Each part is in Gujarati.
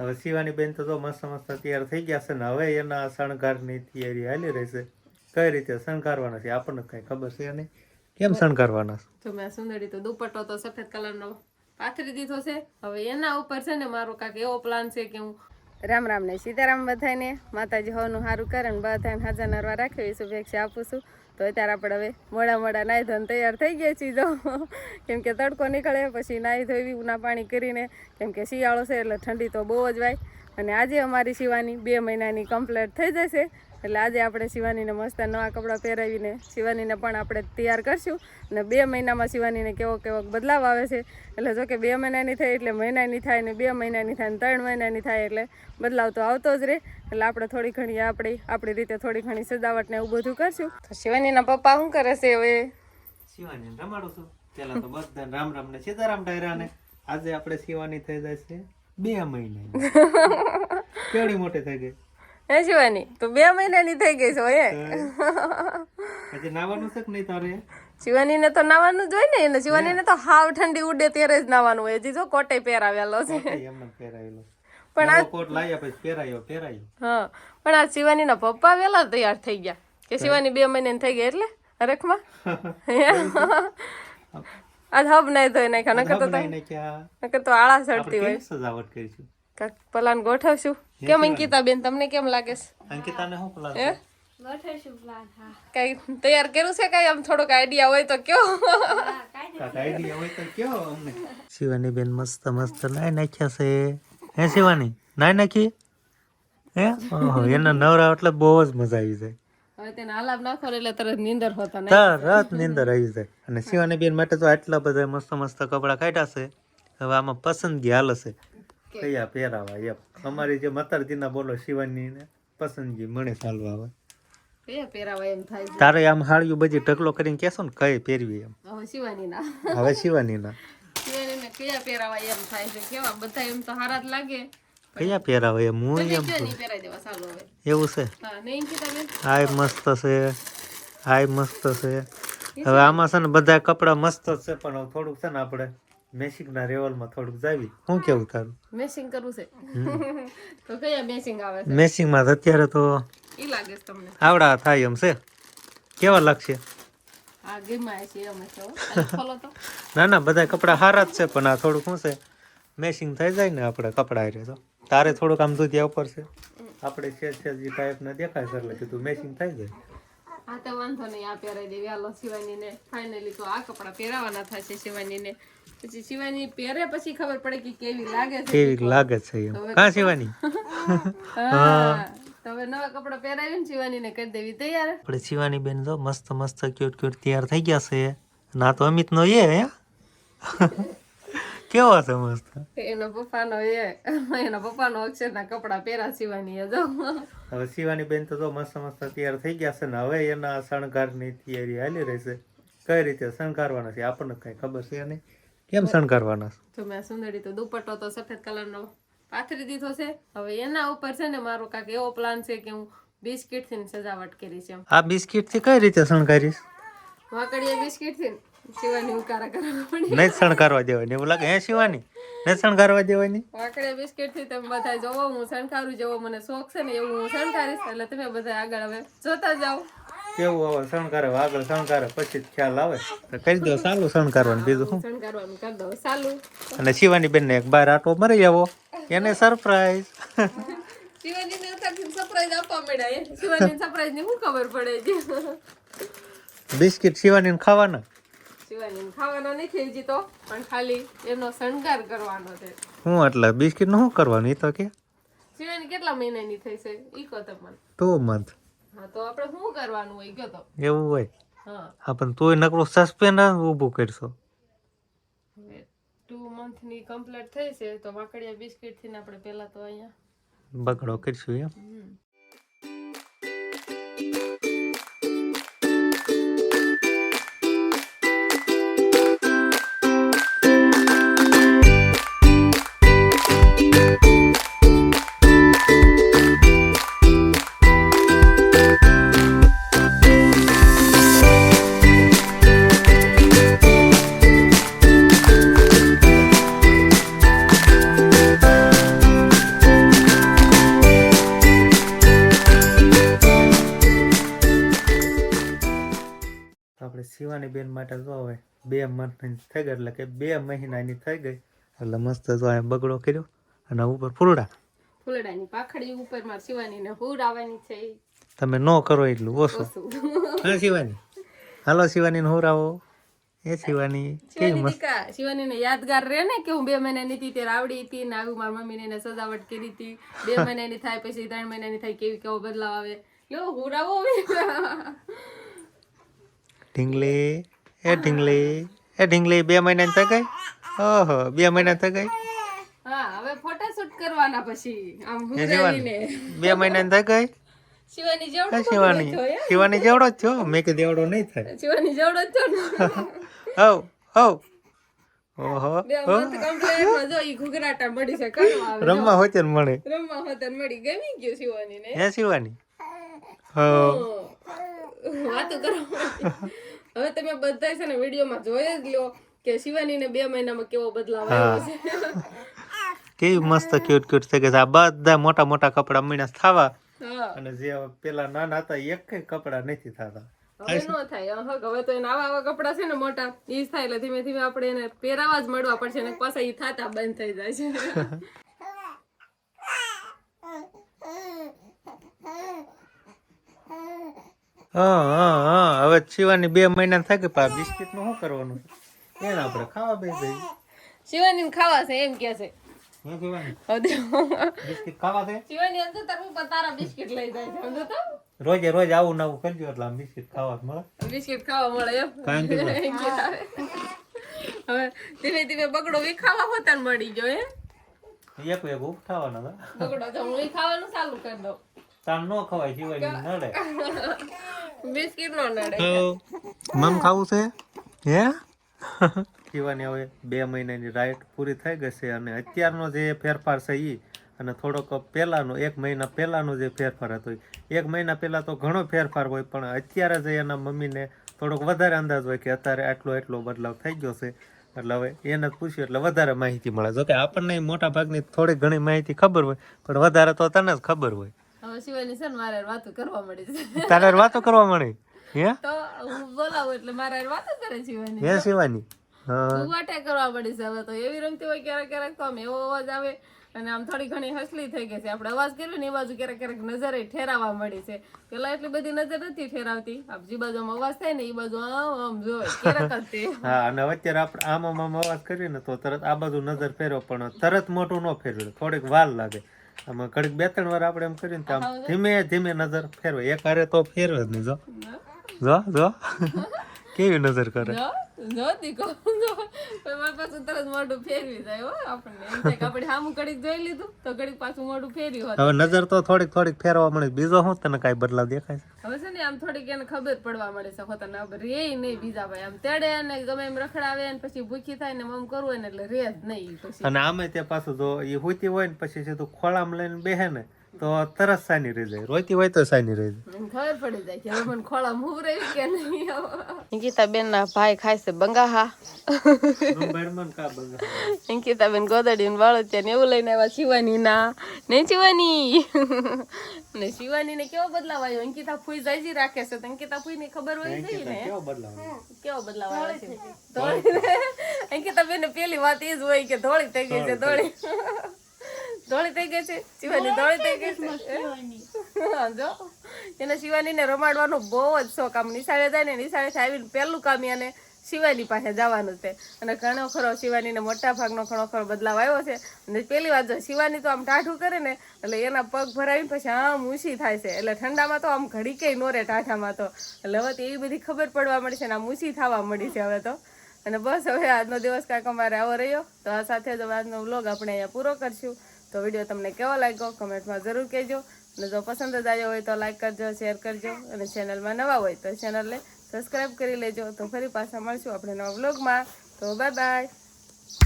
હવે શિવાની બેન તો મસ્ત મસ્ત તૈયાર થઈ ગયા છે ને હવે એના શણગારની તૈયારી હાલી રહેશે કઈ રીતે શણગારવાના છે આપણને કઈ ખબર છે નહીં. કેમ શણગારવાના છે? તો મેં સુંદરી તો દુપટ્ટો તો સફેદ કલરનો પાથરી દીધો છે. હવે એના ઉપર છે ને મારો કાંક એવો પ્લાન છે કે હું રામ રામ ને સીતારામ બધાને માતાજી હોવાનું સારું કરે ને બધાને હાજર નરવા રાખે એ શુભેચ્છા આપું છું. તો અત્યારે આપણે હવે મોડા મોડા નાહી ધોઈને તૈયાર થઈ ગયા છીએ જો. કેમ કે તડકો નીકળે, પછી નાહી ધોઈ ઉના પાણી કરીને. કેમ કે શિયાળો છે એટલે ઠંડી તો બહુ જ વાય. અને આજે અમારી શિવાની બે મહિનાની કમ્પ્લેટ થઈ જશે. એટલે આજે આપણે શિવાનીને મસ્ત નવા કપડાં પહેરાવીને શિવાનીને પણ આપણે તૈયાર કરશું. અને બે મહિનામાં શિવાનીને કેવો કેવો બદલાવ આવે છે. એટલે જો કે બે મહિનાની થાય એટલે મહિનાની થાય ને બે મહિનાની થાય ને ત્રણ મહિનાની થાય એટલે બદલાવ તો આવતો જ રહે. એટલે આપણે થોડી ઘણી આપણી આપણી રીતે થોડી ઘણી સજાવટ ને એવું બધું કરશું. તો શિવાનીના પપ્પા શું કરે છે હવે? શિવાની રમાડું છું. પેલા તો બધા રામ રામ ને સીતારામ ટાયરા ને આજે આપણે શિવાની થઈ જાય છે બે મહિના કેવડી મોટી થઈ ગઈ? હે શિવાની? તો બે મહિનાની થઈ ગઈ છો હે નાવાનું છે કે નહીં તારે? શિવાનીને તો નાવાનું જ હોય ને એને શિવાનીને તો હાવ ઠંડી ઉડે ત્યારે જ નાવાનું હોય. હજી જો કોટે પહેરાવેલો છે. એમને પણ આ કોટ લાવ્યા પછી પહેરાયો પહેરાયો. હા પણ આ શિવાનીના પપ્પા વહેલા તૈયાર થઈ ગયા. કે શિવાની બે મહિને થઈ ગઈ એટલે હરખમાં આજ હબ નહીં ધોઈ નાખ્યા નકર તો નકર તો આળા ચડતી હોય. સજાવટ કરીશું કાંઈક પલાન ગોઠવશું. કેમ અંકિતા બેન તમને કેમ લાગે છે? અંકિતાને શું પ્લાન હે? કઈ તૈયાર કર્યું છે કઈ? આમ થોડોક આઈડિયા હોય તો કયો. આઈડિયા હોય તો કયો અમને. શિવાની બેન મસ્ત મસ્ત નાઈ નાખ્યા છે. હે શિવાની? નાઈ નાખી? હે? ઓહો એના નવરા એટલે બહુ જ મજા આવી જાય. હવે તેને આલાપ નાખો એટલે તરત નીંદર હોતા નહીં. તરત નીંદર આવી જાય. અને શિવાની બેન માટે તો આટલા બધા મસ્ત મસ્ત કપડા કાઢ્યા છે. હવે આમાં પસંદગી હાલ છે કયા પહેરાવા એમ. અમારી જે મતારજીના બોલો શિવાની ને પસંદગી મને ચાલવા આવે કયા પહેરાવા એમ થાય તારે આમ હાળિયું બધી ઢગલો કરીને કહેશો ને કઈ પહેરવી એમ? હવે શિવાની ના હવે શિવાની ના શિવાનીને કયા પહેરાવા એમ થાય છે? કેવા? બધા એમ તો હારા જ લાગે. કયા પહેરાવે એમ? હું એમ એવું છે? હા નહીં અંકિતા બેન આય મસ્ત છે. હાય મસ્ત છે. હવે આમાં છે ને બધા કપડા મસ્ત છે પણ થોડુંક છે ને આપણે મેશિકના રેવલમાં થોડુંક જાવી. શું કેવું તારું? મેસિંગ કરવું છે. તો કયા મેસિંગ આવે છે? મેસિંગમાં અત્યારે તો ઈ લાગે છે તમને. આવડા થાય એમ છે. કેવા લાગશે? આ ગેમાય છે અમે તો. આ તો. ના ના બધા કપડા સારા જ છે પણ આ થોડુંક શું છે? મેસિંગ થઈ જાય ને આપણે કપડા હારે તો. તારે થોડુંક આમ દૂધિયા ઉપર છે. આપણે છે છે જે ટાઈપના દેખાય છે એટલે કીધું મેસિંગ થઈ જાય. હા તો વાંધો નહીં આ પહેરાઈ દેવી. હાલો શિવાનીને ફાઇનલી તો આ કપડાં પહેરાવાના થશે શિવાનીને. પછી શિવાની પહેરે પછી ખબર પડે કે કેવી લાગે છે કેવી લાગે છે એમ. કા શિવાની? હા. તો હવે નવા કપડા પહેરાવીને શિવાનીને કરી દેવી તૈયાર. આપણે શિવાની બેન તો મસ્ત મસ્ત ક્યુટ ક્યુટ તૈયાર થઈ ગયા છે. ના તો અમિત નો એ હે. કેવો છે મસ્ત? એનો પપ્પાનો એ. એના પપ્પાનો અક્ષરના કપડા પહેરા શિવાની જો. હવે શિવાની બેન તો મસ્ત મસ્ત તૈયાર થઈ ગયા છે ને હવે એના શણગારની તૈયારી હાલી રહેશે કઈ રીતે શણગારવાના છે આપણને કઈ ખબર છે નહીં. કેમ શણગારવાના તો મેં સુંદરી તો દુપટ્ટો તો સફેદ કલરનો પાથરી દીધો છે. હવે એના ઉપર છે ને મારો કાંક એવો પ્લાન છે કે હું બિસ્કિટથી સજાવટ કરી છે આ બિસ્કિટથી કઈ રીતે શણગારીશ? વાકડીએ બિસ્કિટથી શિવાની ઉકારા કરવા પડી. નહીં શણગારવા દેવાની એવું લાગે? હે શિવાની? નહીં શણગારવા દેવાની? વાકડીએ બિસ્કિટથી તમે બધા જોવો હું શણગારું જેવો મને શોખ છે ને એવું હું શણગારીશ એટલે તમે બધા આગળ હવે જોતા જાઓ. કેવું હવે શણગારે આગળ શણગારે પછી ખ્યાલ આવે. તો કરી દો સાલું શણગારવાનું બીજું શું? શણકારવાનું કરી દો સાલું અને શિવાની બેન ને એક બાર આટો મરી આવો. એને સરપ્રાઈઝ શિવાનીને અત્યારથી સરપ્રાઈઝ આપવા મળ્યા શિવાની સરપ્રાઈઝની શું ખબર પડે છે? બિસ્કિટ શિવાની ખાવાના? શિવાની ખાવાનો નથી હજી તો પણ ખાલી એનો શણગાર કરવાનો છે. હું એટલે બિસ્કિટનું શું કરવાનું? એ તો કે. શિવાની કેટલા મહિનાની થઈ છે? ઈ કહો તો મને. ટુ મંથ હા તો આપણે શું કરવાનું હોય? ગયો તો. એવું હોય? હા. પણ તોય નકરો સસ્પેન્ડ ઊભું કરશો ટુ ટુ મંથની કમ્પ્લીટ થઈ છે તો વાકડિયા બિસ્કિટથી આપણે પહેલા તો અહીંયા બગડો કરશું એમ. શિવાની બેન માટે જો હવે બે મહિનાની થઈ ગઈ એટલે કે બે મહિનાની થઈ ગઈ. એટલે મસ્ત જો આ બગડો કર્યો અને ઉપર ફૂલડા. ફૂલડાની પાખડી ઉપર માર શિવાની ને હુર આવવાની છે તમે ન કરો એટલું ઓછું. હા શિવાની. હાલો શિવાની ને હોરાવો. એ શિવાની શિવાની ને યાદગાર રહે ને કે હું બે મહિનાની હતી ત્યારે આવડી હતી ને આવું મારી મમ્મીને એને સજાવટ કરી હતી. બે મહિનાની થાય પછી ત્રણ મહિનાની થાય કેવી કેવો બદલાવ આવે. લો હુરાવો ઢીંગલી એ ઢીંગલી એ ઢીંગલી બે મહિનાની થઈ ગઈ? ઓહો બે મહિના થઈ ગઈ? હવે ફોટા શૂટ કરવાના પછી આમ ગુજરાતીને. બે મહિનાની થઈ ગઈ? શિવાની જેવડો શિવાની. શિવાની જેવડો જ છો? મેં કીધું એવડો નહીં થાય. શિવાની જેવડો જ છો ને. હવ હવ. ઓહો જો ઈ ઘૂઘરાટા મળી છે આવે મળે. રમવા હોતન મળી. ગમી ગયું શિવાની ને હે શિવાની? હો વાતો કરો હવે તમે બધા છે ને વિડીયોમાં જોઈ જ લો કે શિવાનીને બે મહિનામાં કેવો બદલાવ આવ્યો છે. કેવી મસ્ત ક્યુટ ક્યુટ થઈ ગઈ છે. આ બધા મોટા મોટા કપડા મીણા થવા. અને જે પેલા નાના હતા એક કપડા નથી થતા. હવે નો થાય હવે તો એના આવા આવા કપડા છે ને મોટા ઈ થાય. એટલે ધીમે ધીમે આપણે એને પહેરાવા જ મળવા પડશે ને પાછા ઈ થાતા બંધ થઈ જાય છે. હા હા હા. હવે શિવાની બે મહિના થાય કે પા બિસ્કિટનું શું કરવાનું? એને આપણે ખાવા બે ભાઈ શિવાની ખાવા છે એમ કે છે. રોજે રોજ આવું નવું કરજો એટલે આમ બિસ્કિટ ખાવા મળે. બિસ્કિટ ખાવા મળે એમ. હવે ધીમે ધીમે બગડો વી ખાવા હોતા મળી ગયો હે એક એક ઉઠાવાના બગડો તો હું ખાવાનું ચાલુ કરી દઉં. તાર નો ખવાય શિવાની નડે બિસ્કિટ નો નડે. મમ ખાવું છે? હે? શિવાની હવે બે મહિનાની રાઈટ પૂરી થઈ ગઈ છે અને અત્યારનો જે ફેરફાર છે ઈ અને થોડોક પહેલાનો એક મહિના પહેલાનો જે ફેરફાર હતો. એક મહિના પહેલા તો ઘણો ફેરફાર હોય પણ અત્યારે જ એના મમ્મીને થોડોક વધારે અંદાજ હોય કે અત્યારે આટલો એટલો બદલાવ થઈ ગયો છે. એટલે હવે એને પૂછ્યું એટલે વધારે માહિતી મળે. જો કે આપણને મોટા ભાગની થોડી ઘણી માહિતી ખબર હોય પણ વધારે તો તને જ ખબર હોય. શિવાની છે ને મારે વાતો કરવા મળી છે. તારે વાતો કરવા મળી? હે? તો હું બોલાવું એટલે મારે વાતો કરે શિવાની. હે શિવાની? હું. વાટે કરવા મળી છે હવે તો. એવી રમતી હોય ક્યારેક ક્યારેક તો આમ એવો અવાજ આવે અને આમ થોડી ઘણી હસલી થઈ ગઈ છે. આપણે અવાજ કર્યો ને એ બાજુ ક્યારેક ક્યારેક નજરે ઠેરાવા મળી છે. પેલા એટલી બધી નજર નથી ઠેરાવતી. આમ જે બાજુ અવાજ થાય ને એ બાજુ આમ આમ જોવે. ક્યારેક જ હા અને અત્યારે આપણે આમ આમ અવાજ કરીએ ને તો તરત આ બાજુ નજર ફેરવો પણ તરત મોટું ન ફેરવે. થોડીક વાર લાગે. આમાં કડક બે ત્રણ વાર આપણે એમ કરીને તો આમ ધીમે ધીમે નજર ફેરવે એક હારે તો ફેરવે જ નહીં જો. જો જો. કેવી નજર કરે? જો કહું તો મારે પાછું તરત મોઢું ફેરવી જાય હો આપણને. એમ થાય કે આપણે સામું ઘડીક જોઈ લીધું તો કડીક પાછું મોઢું ફેર્યું હોય હવે નજર તો થોડીક થોડીક ફેરવા મળે. બીજો શું તને કાંઈ બદલાવ દેખાય છે? હવે છે ને આમ થોડીક એને ખબર પડવા મળે છે ને રે નહીં બીજા ભાઈ. આમ તેડે ને ગમે એમ રખડાવે ને પછી ભૂખી થાય ને મમ કરવું હોય ને એટલે રે જ નહીં પછી. અને આમે તે પાછું જો એ હોતી હોય ને પછી સીધું ખોળામાં લઈને બેહે ને તો તરત સાની રહી જાય. રોતી હોય તો સાની રહી જાય. ખબર પડી જાય કે હવે મને ખોળા મૂવ રહી કે નહીં અંકિતા બેન ના ભાઈ ખાય છે બંગાહા. અંકિતા બેન ગોદડી વાળો છે ને એવું લઈને આવ્યા શિવાની ના. નહીં શિવાની? ને શિવાની ને કેવો બદલાવ આવ્યો? અંકિતા ફૂઈ જાજી રાખે છે. તો અંકિતા ફૂઈ ની ખબર હોય છે ને? કેવો બદલાવ કેવો બદલાવ આવ્યો છે? ધોળી અંકિતા બેન પેલી વાત એ જ હોય કે ધોળી થઈ ગઈ છે ધોળી. ધોળી થઈ ગઈ છે? શિવાની ધોળી થઈ ગઈ છે? જો. એને શિવાની ને રમાડવાનો બહુ જ શોખ. આમ નિશાળે જાય ને નિશાળે આવીને પહેલું કામ એને શિવાની પાસે જવાનું છે. અને ઘણો ખરો શિવાની ને મોટા ભાગનો ઘણો ખરો બદલાવ આવ્યો છે. અને પેલી વાત જો શિવાની તો આમ ટાઢું કરે ને એટલે એના પગ ભરાવીને પછી આમ ઊંચી થાય છે. એટલે ઠંડામાં તો આમ ઘડી કઈ નો રહે ટાઢામાં તો. એટલે હવે તો એવી બધી ખબર પડવા મળી છે ને આમ ઊંચી થવા મળી છે હવે તો. અને બસ હવે આજનો દિવસ કાંઈક અમારે આવો રહ્યો. તો આ સાથે જ આજનો વ્લોગ આપણે અહીંયા પૂરો કરશું. તો વીડિયો તમને કેવો લાગ્યો? કમેન્ટમાં જરૂર કહેજો. અને જો પસંદ જ આવ્યો હોય તો લાઈક કરજો શેર કરજો. અને ચેનલમાં નવા હોય તો ચેનલને સબસ્ક્રાઈબ કરી લેજો. તો ફરી પાછા મળશું આપણે નવા બ્લોગમાં તો બાય બાય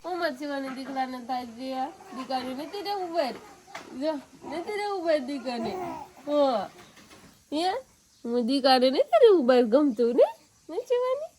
હું શિવાની દીકરાને થાય જે દીકરી નથી રે ઉભેર. નથી રે બેર દીકરી. હા. હે? દીકરી નથી રે ઉભેર ગમતું ને? શિવાની